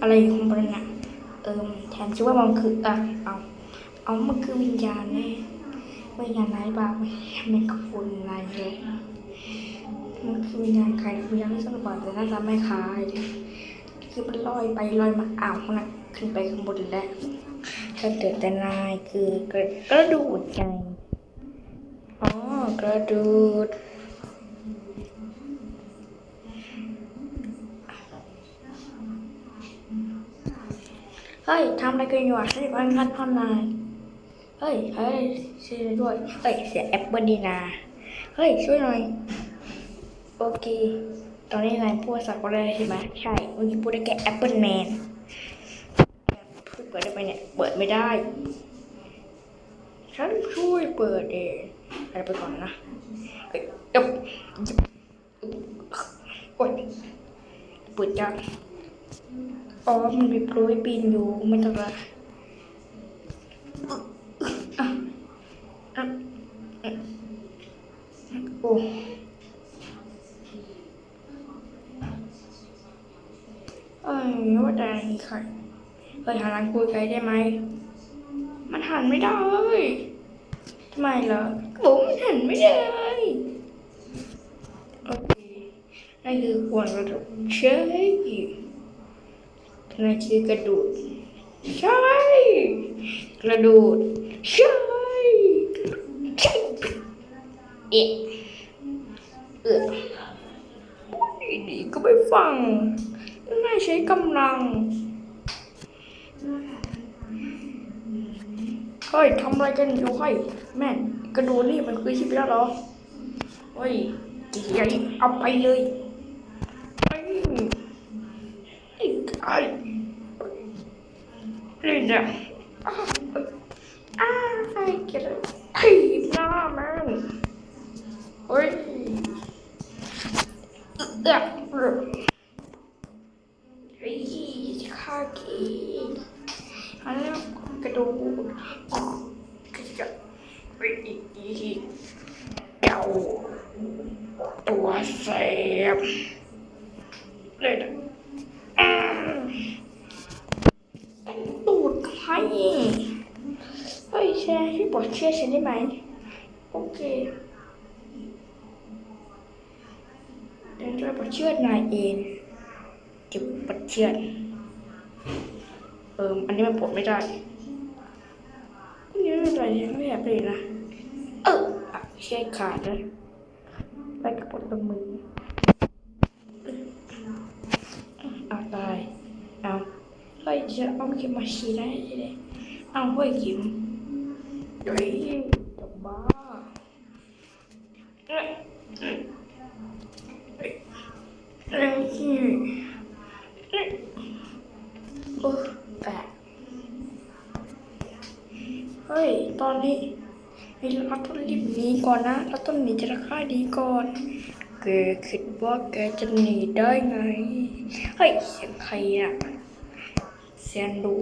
อะไรของมันน่ะเอิมแถมชื่อว่ามันคืออะเอาเอามันคือวิญญาณแน่วิญญาณไหนบ้างมันกับคนอะไรเลยมันคือวิญญาณใครวิญญาณที่สมบัติแต่น่าจะไม่คล้ายคือมันลอยไปลอยมาอ้าวมันะขึ้นไปข้างบนแล้วก็เกิดแต่นายคือกระกระดูดไงอ๋อกระดูด เฮ้ยทำอะไรกันอยู่อะฉันจะพันงัดพันนายเฮ้ยเฮ้ยช่วยด้วยเฮ้ยเสียแอปเปิลดีนาเฮ้ยช่วยหน่อยโอเคตอนนี้นายพูดภาษาเกาหลีใช่ไหมใช่เมื่อกี้พูดได้แค่แอปเปิลแมนพูดเปิดได้ไหมเนี่ยเปิดไม่ได้ ฉันช่วยเปิดเองอะไรไปก่อนนะเฮ้ยเอ๊บโอ๊ยเปิดจัง อ๋อมันมีโปรยปีนอยู่ไม่ต้องละอะอะอะโอ้เอ้ยว่าแต่ใครเฮ้ยหันหลังคุยกันได้ไหม มันหันไม่ได้ทำไมเหรอบอกว่ามันหันไม่ได้ โอเคนั่นคือควรกระดูกเชย นั่นคือกระดูด ใช่ กระดูด ใช่ใช่เอะเออดีก็ไปฟัง น่าใช้กำลังเฮ้ยทำอะไรกันอยู่เฮ้ยแม่กระดูดนี่มันคือชีวิตแล้วเหรอเฮ้ยเดี๋ยวเอาไปเลยเฮ้ยไอ้ไก่นี่เนี่ยอ้าวอ้าวไอ้เกลียดถีบหน้ เฮ้ยแชร์พี่บอกเชื่อฉันได้ไหม โอเคเดี๋ยวจะบอกเชื่อนายเองจะปดเชื่อเอออันนี้มันปลดไม่ได้นนี้ไม่เป็นไรไม่แอยากเลยนะ เออเชื่อขาดเลยไปกับปลดตรงมือเอาตา จะเอาเข็มมาฉีดได้เลยเอาเฮ้ยเข็มเฮ้ยจะบ้าเอ้ยเอ้ยเอ้ยเอ้ยโอ้แปะเฮ้ย ตอนนี้เราต้องรีบหนีก่อนนะ เราต้องหนีจากค่ายดีก่อนแกคิดว่าแกจะหนีได้ไง เฮ้ยเสียงใครอะ เสียงดู